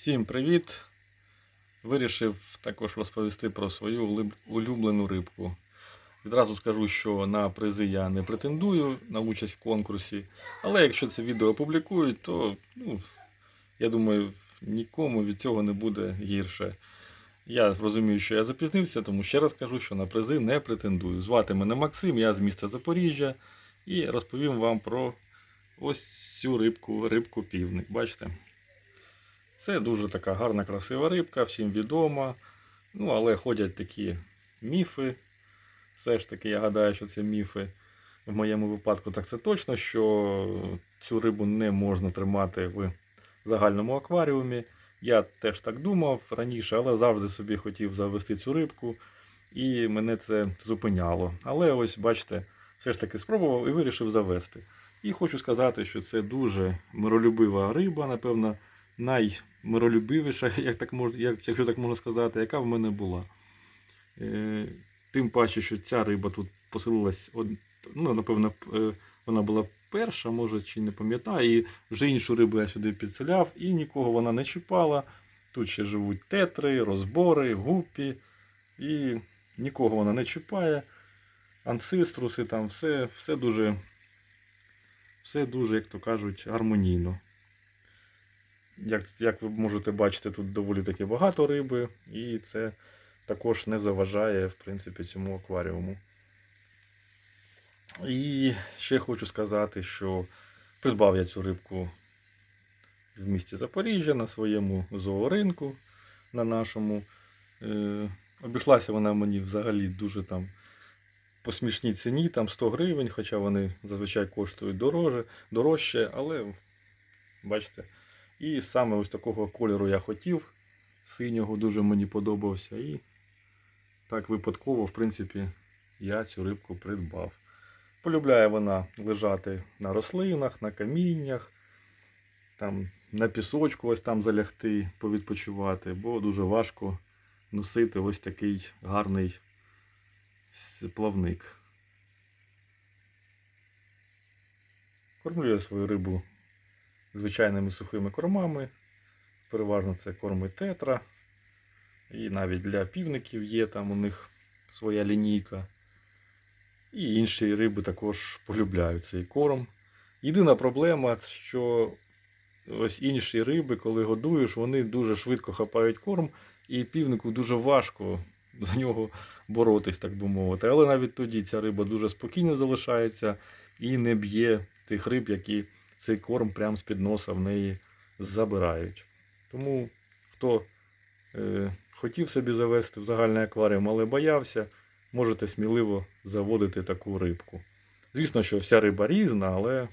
Всім привіт! Вирішив також розповісти про свою улюблену рибку. Відразу скажу, що на призи я не претендую на участь в конкурсі, але якщо це відео опублікують, то ну, я думаю, нікому від цього не буде гірше. Я розумію, що я запізнився, тому ще раз кажу, що на призи не претендую. Звати мене Максим, я з міста Запоріжжя, і розповім вам про ось цю рибку, рибку півник. Бачите? Це дуже така гарна, красива рибка, всім відома. Ну, але ходять такі міфи. Все ж таки, я гадаю, що це міфи. В моєму випадку так це точно, що цю рибу не можна тримати в загальному акваріумі. Я теж так думав раніше, але завжди собі хотів завести цю рибку, і мене це зупиняло. Але ось, бачите, все ж таки спробував і вирішив завести. І хочу сказати, що це дуже миролюбива риба, напевно, наймиролюбивіша, як так мож, як, якщо так можна сказати, яка в мене була. Е, тим паче, що ця риба тут поселилась, ну, напевно, е, вона була перша, може, чи не пам'ятаю. І вже іншу рибу я сюди підселяв, і нікого вона не чіпала. Тут ще живуть тетри, розбори, гуппі, і нікого вона не чіпає. Анциструси, там все, все дуже, все дуже, як то кажуть, гармонійно. Як, як ви можете бачити, тут доволі таки багато риби, і це також не заважає, в принципі, цьому акваріуму. І ще хочу сказати, що придбав я цю рибку в місті Запоріжжя на своєму зооринку на нашому. Е, обійшлася вона мені взагалі дуже там по смішній ціні, там 100 гривень, хоча вони зазвичай коштують дороже, дорожче, але бачите. І саме ось такого кольору я хотів. Синього дуже мені подобався. І так випадково, в принципі, я цю рибку придбав. Полюбляє вона лежати на рослинах, на каміннях, там, на пісочку ось там залягти, повідпочивати, бо дуже важко носити ось такий гарний плавник. Кормлю я свою рибу звичайними сухими кормами. Переважно це корми тетра. І навіть для півників є там у них своя лінійка. І інші риби також полюбляють цей корм. Єдина проблема, що ось інші риби, коли годуєш, вони дуже швидко хапають корм, і півнику дуже важко за нього боротись, так би мовити. Але навіть тоді ця риба дуже спокійно залишається і не б'є тих риб, які цей корм прямо з під носа в неї забирають. Тому хто е, хотів собі завести в загальний акваріум, але боявся, можете сміливо заводити таку рибку. Звісно, що вся риба різна, але.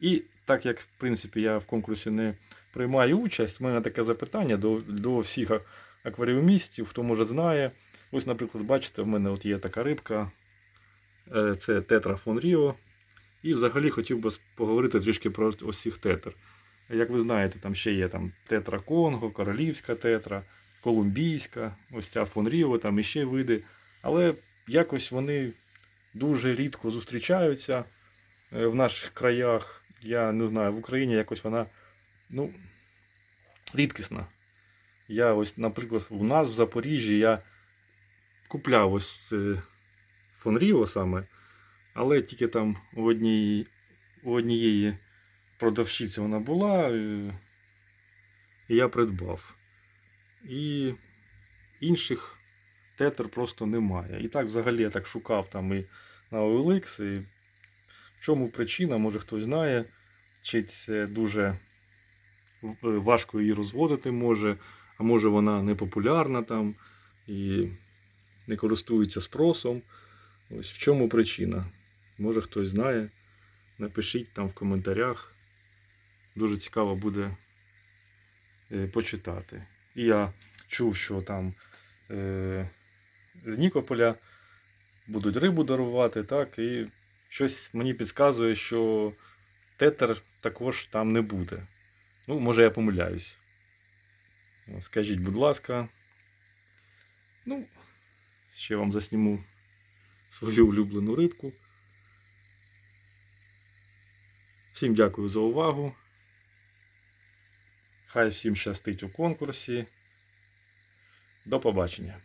І так як, в принципі, я в конкурсі не приймаю участь, в мене таке запитання до, до всіх акваріумістів, хто може знає. Ось, наприклад, бачите, в мене от є така рибка, е, це тетра фон Ріо. І взагалі хотів би поговорити трішки про ось цих тетр. Як ви знаєте, там ще є там тетра Конго, королівська тетра, колумбійська, ось ця фон Ріо, там іще види. Але якось вони дуже рідко зустрічаються е, в наших краях. Я не знаю, в Україні якось вона ну, рідкісна. Я ось, наприклад, у нас в Запоріжжі я купляв ось е, фон Ріо саме, але тільки там у одній, у однієї продавщиці вона була, е, і я придбав. І інших тетер просто немає. І так взагалі я так шукав там і на OLX, і в чому причина, може хтось знає, чи це дуже е, важко її розводити може, а може вона не популярна там і не користується спросом. Ось в чому причина. Може хтось знає. Напишіть там в коментарях. Дуже цікаво буде е, почитати. І я чув, що там е, з Нікополя будуть рибу дарувати, так, і щось мені підказує, що тетер також там не буде. Ну, може, я помиляюсь. Ну, Скажіть, будь ласка. Ну, ще вам засніму свою улюблену рибку. Всім дякую за увагу. Хай всім щастить у конкурсі. До побачення.